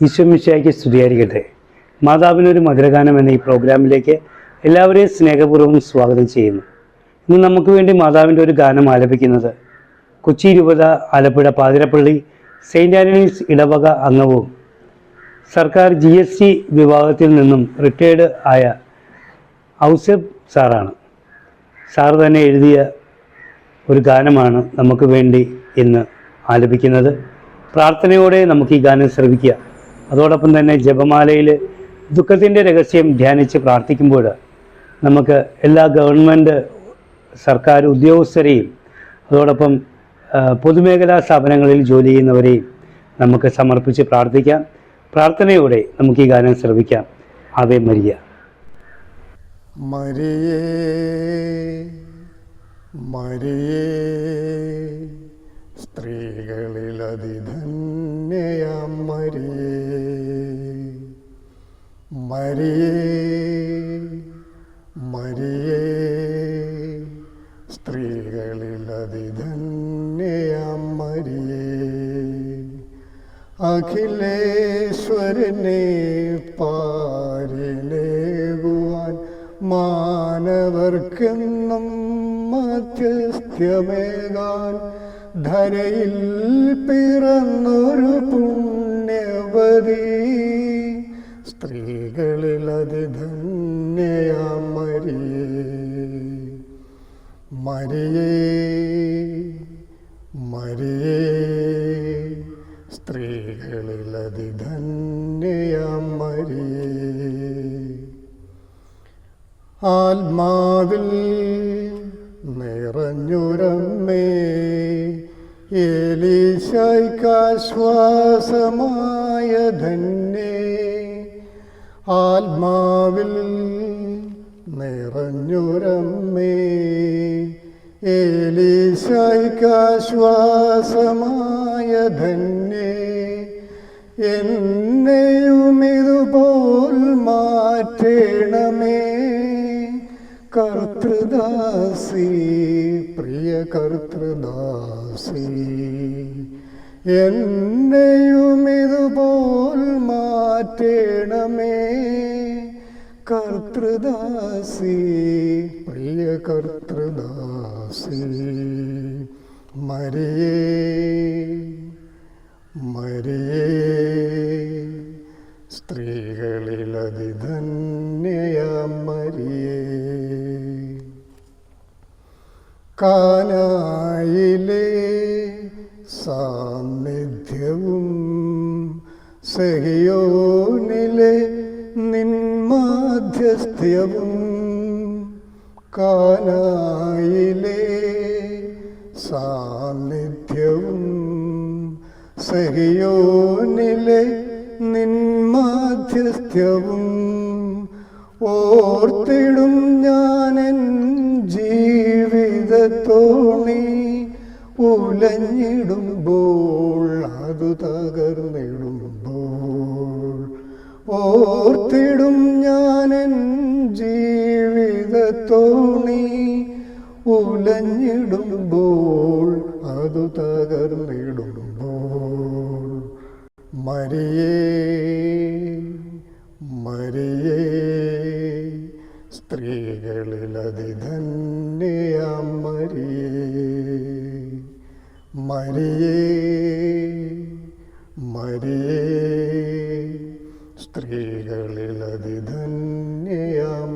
ഈശ്വമിശയ്ക്ക് സ്തുതിയായിരിക്കട്ടെ മാതാവിനൊരു മധുരഗാനം എന്ന ഈ പ്രോഗ്രാമിലേക്ക് എല്ലാവരെയും സ്നേഹപൂർവം സ്വാഗതം ചെയ്യുന്നു. ഇന്ന് നമുക്ക് വേണ്ടി മാതാവിന്റെ ഒരു ഗാനം ആലപിക്കുന്നത് കൊച്ചി രൂപത ആലപ്പുഴ പാതിരപ്പള്ളി സെയിന്റ് ആന്റണീസ് ഇടവക അംഗവും സർക്കാർ ജി എസ് ടി വിഭാഗത്തിൽ നിന്നും റിട്ടയേർഡ് ആയ ഔസഫ് സാറാണ്. സാർ തന്നെ എഴുതിയ ഒരു ഗാനമാണ് നമുക്ക് വേണ്ടി ഇന്ന് ആലപിക്കുന്നത്. പ്രാർത്ഥനയോടെ നമുക്ക് ഈ ഗാനം ശ്രവിക്കുക. അതോടൊപ്പം തന്നെ ജപമാലയിൽ ദുഃഖത്തിന്റെ രഹസ്യം ധ്യാനിച്ച് പ്രാർത്ഥിക്കുമ്പോൾ നമുക്ക് എല്ലാ ഗവൺമെന്റ് സർക്കാർ ഉദ്യോഗസ്ഥരെയും അതോടൊപ്പം പൊതുമേഖലാ സ്ഥാപനങ്ങളിൽ ജോലി ചെയ്യുന്നവരെയും നമുക്ക് സമർപ്പിച്ച് പ്രാർത്ഥിക്കാം. പ്രാർത്ഥനയോടെ നമുക്ക് ഈ ഗാനം ശ്രമിക്കാം ആവേ മരിയ. മരിയേ മരിയേ മരിയേ. മരിയേ മരിയേ സ്ത്രീകളിൽ അതിധന്യയാം മരിയേ അഖിലേശ്വരനെ പാരിലേകുവാൻ മാനവർക്കെന്നും മധ്യസ്ഥ്യമേകാൻ ധരയിൽ പിറന്നൊരു പുണ്യവതി സ്ത്രീകളിൽ ധന്യയാ മരിയേ മരിയേ മരിയേ സ്ത്രീകളിലതി ധന്യയാ മരിയേ. ആത്മാവിൽ നിറഞ്ഞുരമ്മേ ഏലീശായ്ക്കാശ്വാസമായ ധന്യേ ആത്മാവിൽ നിറഞ്ഞുരമ്മേ ഏലീശ്വാസമായ ധന്യേ എന്നെയും ഇതുപോൽ മാറ്റേണമേ. കർത്തൃദാസി പ്രിയ കർത്തൃദാസി എന്നെയും ഇതുപോൽ മാറ്റേണമേ കർത്തൃദാസി പ്രിയ കർത്തൃദാസി മരിയേ മരിയേ സ്ത്രീകളിൽ അതിധന്യയാം മരിയേ. കാനായിലെ സാന്നിധ്യവും സഹിയോനിലെ നിന്മാധ്യസ്ഥ്യവും കാനായിലെ സാന്നിധ്യവും സഹിയോനിലെ നിന്മാധ്യസ്ഥ്യവും ഓർത്തിടും ഞാനെൻ ജീവിതത്തോണി ഉലഞ്ഞിടുമ്പോൾ അതു തകർന്നിടുമ്പോൾ ഓർത്തിടും ഞാനൻ ജീവിതത്തോണി. ഉലഞ്ഞിടുമ്പോൾ അതു തകർന്നിടുമ്പോൾ. മരിയേ മരിയേ സ്ത്രീകളിൽ അതിധന്യയാം മരിയേ മരിയേ മരിയേ. സ്ത്രീകളിൽ അതിധന്യയാം